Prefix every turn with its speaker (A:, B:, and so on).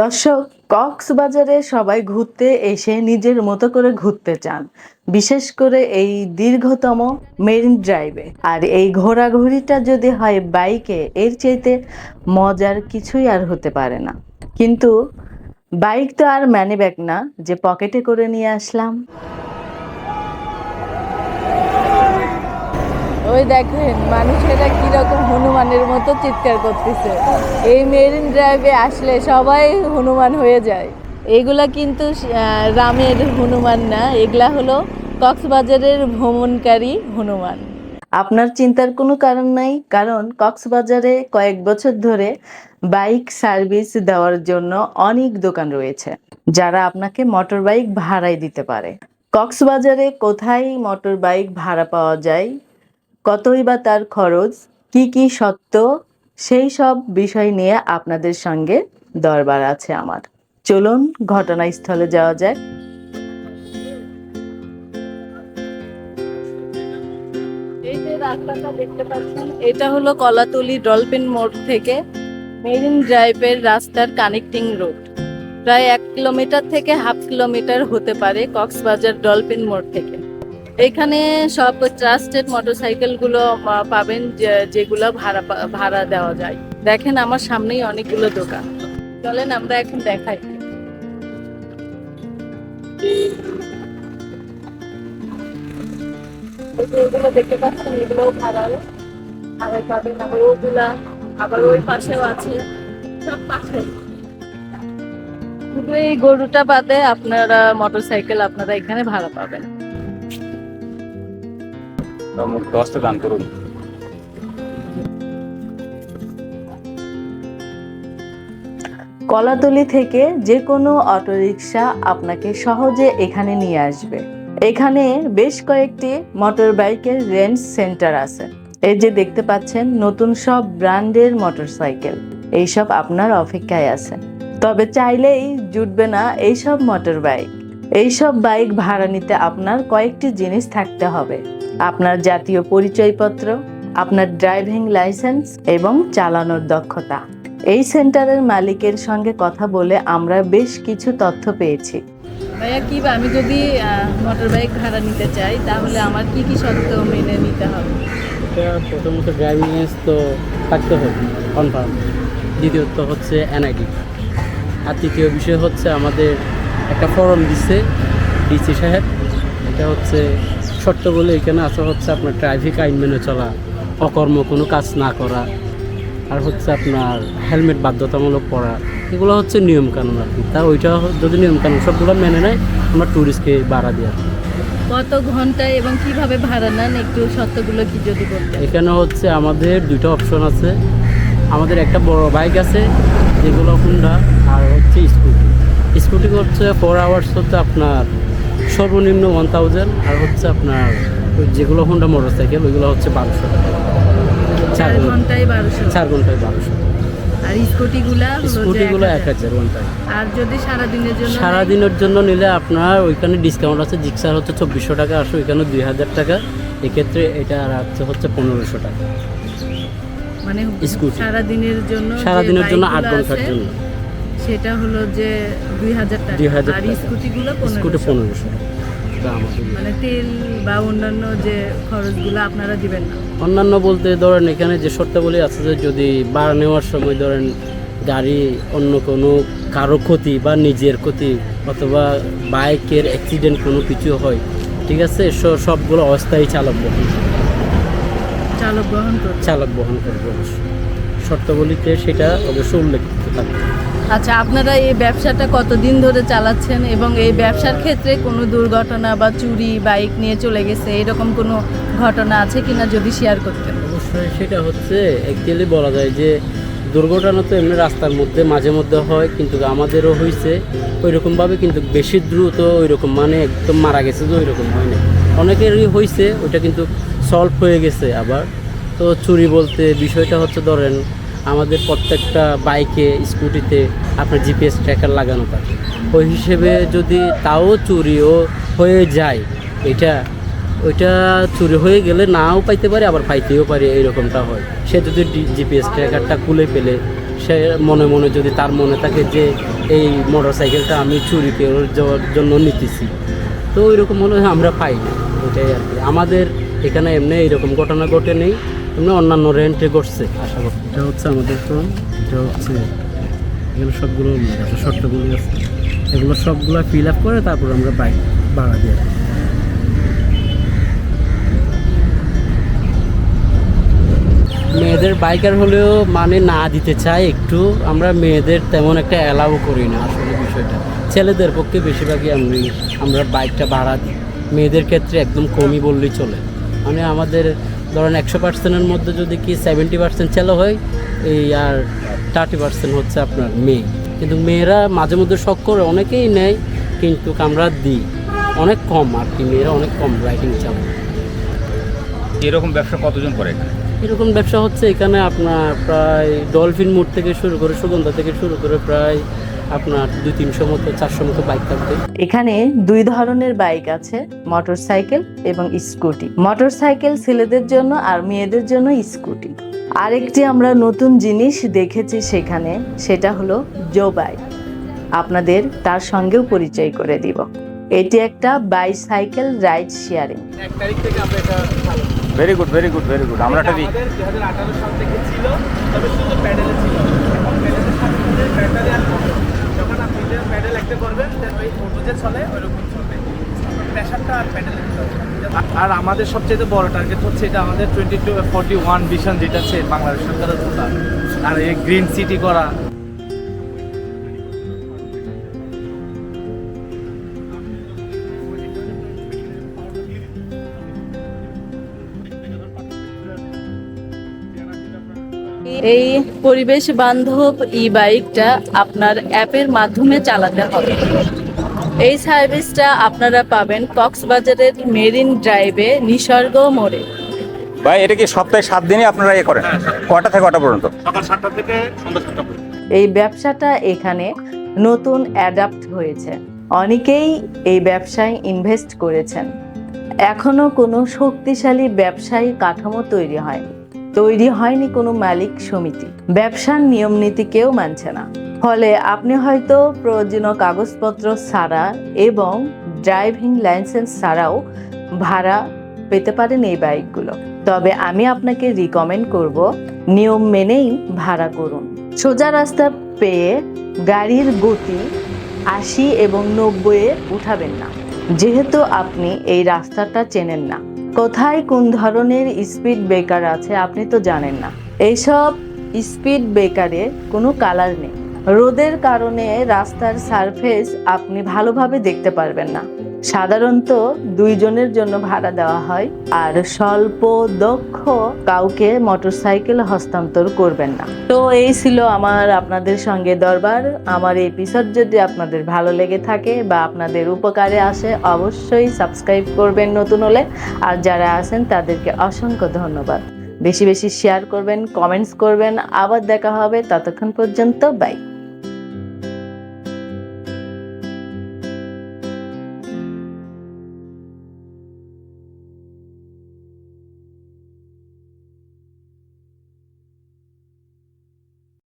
A: দর্শক, কক্সবাজারে সবাই ঘুরতে এসে নিজের মতো করে ঘুরতে চান, বিশেষ করে এই দীর্ঘতম মেরিন ড্রাইভে। আর এই ঘোরাঘুরিটা যদি হয় বাইকে, এর চাইতে মজার কিছুই আর হতে পারে না। কিন্তু বাইক তো আর ম্যানি ব্যাগ না, যে পকেটে করে নিয়ে আসলাম। ওই দেখেন, মানুষেরা কীরকম হনুমানের মতো চিৎকার করতেছে। এই মেরিন ড্রাইভে আসলে সবাই হনুমান হয়ে যায়। এগুলা কিন্তু রামের হনুমান না, এগুলা হলো কক্সবাজারের ভ্রমণকারী হনুমান। আপনার চিন্তার কোনো কারণ নাই, কারণ কক্সবাজারে কয়েক বছর ধরে বাইক সার্ভিস দেওয়ার জন্য অনেক দোকান রয়েছে, যারা আপনাকে মোটর বাইক ভাড়ায় দিতে পারে। কক্সবাজারে কোথায় মোটর বাইক ভাড়া পাওয়া যায় কতই বা তার খরচ, কি কি সত্য, সেই সব বিষয় নিয়ে আপনাদের সঙ্গে দরবার আছে আমার। চলুন ঘটনাস্থলে যাওয়া যাক। এই যে রাস্তাটা দেখতে এটা হলো কলাতলি ডলফিন মোড় থেকে মেরিন ড্রাইভের রাস্তার কানেক্টিং রোড। প্রায় এক কিলোমিটার থেকে হাফ কিলোমিটার হতে পারে কক্সবাজার ডলফিন মোড় থেকে। এখানে সব ট্রাস্টেড মোটরসাইকেলগুলো পাবেন যেগুলো ভাড়া ভাড়া দেওয়া যায়। দেখেন আমার সামনেই অনেকগুলো দোকান। চলেন আমরা এখন দেখাই। দেখতে পাচ্ছেন আবার ওই পাশেও আছে। এই গরুটা বাদে আপনারা মোটরসাইকেল আপনারা এখানে ভাড়া পাবেন।
B: দশটা দান করুন।
A: কলাতলি থেকে যে কোনো অটোরিকশা আপনাকে সহজে এখানে নিয়ে আসবে। এখানে বেশ কয়েকটি মোটর বাইকের রেন্ট সেন্টার আছে। এই যে দেখতে পাচ্ছেন, নতুন সব ব্র্যান্ডের মোটরসাইকেল। এইসব আপনার অপেক্ষায় আছে। তবে চাইলেই জুটবে না এইসব মোটর বাইক এইসব বাইক ভাড়া নিতে আপনার কয়েকটি জিনিস থাকতে হবে। আপনার জাতীয় পরিচয়পত্র আপনার ড্রাইভিং লাইসেন্স এবং চালানোর দক্ষতা। এই সেন্টারের মালিকের সঙ্গে কথা বলে আমরা বেশ কিছু তথ্য পেয়েছি। ভাইয়া কি আমি যদি মোটর বাইক ভাড়া নিতে চাই তাহলে আমার কি কি শর্ত মেনে নিতে হবে?
C: এটা প্রথমত ড্রাইভিং লাইসেন্স তো থাকতে হবে কনফার্ম দ্বিতীয়ত হচ্ছে এনআইডি আর তৃতীয় বিষয় হচ্ছে আমাদের একটা ফর্ম দিচ্ছে ডিসি সাহেব। এটা হচ্ছে শর্ত বলে এখানে আসা হচ্ছে আপনার ট্রাফিক আইন মেনে চলা অকর্ম কোনো কাজ না করা আর হচ্ছে আপনার হেলমেট বাধ্যতামূলক পরা এগুলো হচ্ছে নিয়ম কানুন আর কি। তা ওইটা যদি নিয়ম কানুন সবগুলো মেনে নেয় আমরা ট্যুরিস্টকে ভাড়া দেওয়া
A: কত ঘন্টায় এবং কীভাবে ভাড়া নেন? একটু শর্তগুলো কি যদি বলতেন?
C: এখানে হচ্ছে আমাদের দুটো অপশন আছে। আমাদের একটা বড় বাইক আছে যেগুলো হুন্ডা আর হচ্ছে স্কুটি স্কুটি হচ্ছে ফোর আওয়ার্স হচ্ছে আপনার সর্বনিম্ন ওয়ান থাউজেন্ড আর হচ্ছে আপনার যেগুলো হুন্ডা মোটর সাইকেল ওইগুলো হচ্ছে বারোশো টাকা। চার
A: ঘন্টায় বারোশো।
C: চার ঘন্টায় বারোশো
A: আর স্কুটিগুলা
C: স্কুটিগুলো এক হাজার। ওয়ান টাইম
A: আর যদি জন্য
C: সারাদিনের জন্য নিলে আপনার ওইখানে ডিসকাউন্ট আছে জিক্সার হচ্ছে চব্বিশশো টাকা আসে ওইখানে দুই হাজার টাকা। এক্ষেত্রে এটা রাখছে হচ্ছে পনেরোশো টাকা।
A: মানে
C: স্কুটি।
A: সারা জন্য
C: সারাদিনের জন্য আট
A: ঘণ্টার
C: জন্য।
A: সেটা হলো যে দুই হাজার টাকা।
C: 2000
A: আর। স্কুটিগুলো
C: স্কুটি
A: পনেরোশো। মানে তেল বা অন্যান্য যে খরচগুলো আপনারা দিবেন না।
C: অন্যান্য বলতে ধরেন এখানে যে শর্তাবলী আছে যে যদি ভাড়া নেওয়ার সময় ধরেন গাড়ি অন্য কোনো কারও ক্ষতি বা নিজের ক্ষতি অথবা বাইকের অ্যাক্সিডেন্ট কোনো কিছু হয় ঠিক আছে? সবগুলো অস্থায়ী চালক বহন।
A: চালক করবে।
C: চালক বহন করবে। অবশ্যই শর্তাবলীতে সেটা অবশ্যই উল্লেখ থাকবে
A: আচ্ছা আপনারা এই ব্যবসাটা কতদিন ধরে চালাচ্ছেন এবং এই ব্যবসার ক্ষেত্রে কোনো দুর্ঘটনা বা চুরি বাইক নিয়ে চলে গেছে এরকম কোনো ঘটনা আছে কিনা যদি শেয়ার করতেন?
C: অবশ্যই সেটা হচ্ছে অ্যাকচুয়ালি বলা যায় যে দুর্ঘটনা তো এমনি রাস্তার মধ্যে মাঝে মধ্যে হয় কিন্তু আমাদেরও হয়েছে ওই রকমভাবে কিন্তু বেশি দ্রুত ওই রকম মানে একদম মারা গেছে যে ওই রকম হয় না অনেকেরই হয়েছে ওইটা কিন্তু সলভ হয়ে গেছে আবার। তো চুরি বলতে বিষয়টা হচ্ছে ধরেন, আমাদের প্রত্যেকটা বাইকে, স্কুটিতে আপনার জিপিএস ট্র্যাকার লাগানো থাকে। ওই হিসেবে যদি তাও চুরিও হয়ে যায়, এটা, ওইটা চুরি হয়ে গেলে নাও পাইতে পারে, আবার পাইতেও পারে, এইরকমটা হয়। সে যদি জিপিএস ট্র্যাকারটা খুলে ফেলে, সে মনে মনে যদি তার মনে থাকে যে এই মোটর সাইকেলটা আমি চুরি যাওয়ার জন্য নিতেছি। তো ওই রকম মনে হয় আমরা পাই না, এটাই আর কি। আমাদের এখানে এমনি এইরকম ঘটনা ঘটে নেই। এমনি অন্যান্য রেন্টে ঘটছে আশা করি এটা হচ্ছে আমাদের ফোন এটা হচ্ছে এগুলো সবগুলো আছে শর্তগুলো আছে, এগুলো সবগুলো ফিল আপ করে তারপর আমরা বাইক ভাড়া দিয়ে। মেয়েদের বাইকার হলেও মানে না দিতে চাই একটু, আমরা মেয়েদের তেমন একটা অ্যালাউ করি না আসলে বিষয়টা। ছেলেদের পক্ষে বেশিরভাগই আমি, আমরা বাইকটা ভাড়া দিই। মেয়েদের ক্ষেত্রে একদম কমই বললেই চলে। মানে আমাদের ধরেন একশো পার্সেন্টের মধ্যে যদি কি সেভেন্টি পার্সেন্ট ছেলে হয় এই আর থার্টি পার্সেন্ট হচ্ছে আপনার মেয়ে। কিন্তু মেয়েরা মাঝে মধ্যে শখ করে অনেকেই নেয় কিন্তু আমরা দিই। অনেক কম আর কি মেয়েরা অনেক কম রাইডিং চালায়
B: এরকম ব্যবসা কতজন করে এখানে?
C: এরকম ব্যবসা হচ্ছে এখানে আপনার প্রায় ডলফিন মোড় থেকে শুরু করে সুগন্ধা থেকে শুরু করে প্রায় আপনার দুই তিনশো মতো চারশো মতো বাইক থাকবে।
A: এখানে দুই ধরনের বাইক আছে মোটরসাইকেল এবং স্কুটি মোটরসাইকেল ছেলেদের জন্য আর মেয়েদের জন্য স্কুটি আরেকটি আমরা নতুন জিনিস দেখেছি সেখানে সেটা হলো জো বাইক আপনাদের তার সঙ্গেও পরিচয় করে দিব। এটি একটা বাইসাইকেল রাইড শেয়ারিং
D: এক তারিখ থেকে আমরা এটা
B: very good very good very good আমরা
D: হাজার আঠারো সাল থেকে ছিল তবে শুধু প্যাডেলে ছিল। এখন প্যাডেলের সাথে সাথে ব্যাটারি আর কমে যখন আপনি একটা করবেন ওই যে চলে প্রেশারটা আর। আর আমাদের সবচেয়ে বড় টার্গেট হচ্ছে এটা আমাদের twenty two forty one vision যেটা আছে বাংলাদেশ সরকারের আর এই গ্রিন সিটি করা
A: এই পরিবেশ বান্ধব ই বাইকটা আপনার অ্যাপের মাধ্যমে চালাতে হবে। এই সার্ভিসটা আপনারা পাবেন কক্সবাজারের মেরিন ড্রাইভে নিসর্গ মোড়ে।
B: ভাই এটা কি সপ্তাহে সাত দিনই আপনারা ইয়ে করেন? কটা থেকে কটা পর্যন্ত।
A: এই ব্যবসাটা এখানে নতুন অ্যাডাপ্ট হয়েছে। অনেকেই এই ব্যবসায় ইনভেস্ট করেছেন। এখনও কোনো শক্তিশালী ব্যবসায়ী কাঠামো তৈরি হয়নি। তৈরি হয়নি কোনো মালিক সমিতি। ব্যবসার নিয়ম নীতি কেউ মানছে না। ফলে আপনি হয়তো প্রয়োজনীয় কাগজপত্র ছাড়া এবং ড্রাইভিং লাইসেন্স ছাড়াও ভাড়া পেতে পারেন এই বাইকগুলো। তবে আমি আপনাকে রিকমেন্ড করব, নিয়ম মেনেই ভাড়া করুন। সোজা রাস্তা পেয়ে গাড়ির গতি আশি এবং নব্বইয়ে উঠাবেন না। যেহেতু আপনি এই রাস্তাটা চেনেন না। কোথায় কোন ধরনের স্পিড ব্রেকার আছে আপনি তো জানেন না। এইসব স্পিড ব্রেকারে কোনো কালার নেই। রোদের কারণে রাস্তার সারফেস আপনি ভালোভাবে দেখতে পারবেন না। সাধারণত দুইজনের জন্য ভাড়া দেওয়া হয়, আর স্বল্প দক্ষ কাউকে মোটরসাইকেল হস্তান্তর করবেন না। তো এই ছিল আমার আপনাদের সঙ্গে দরবার। আমার এপিসোড যদি আপনাদের ভালো লেগে থাকে বা আপনাদের উপকারে আসে, অবশ্যই সাবস্ক্রাইব করবেন নতুন হলে। আর যারা আছেন, তাদেরকে অসংখ্য ধন্যবাদ। বেশি বেশি শেয়ার করবেন কমেন্টস করবেন। আবার দেখা হবে ততক্ষণ পর্যন্ত বাই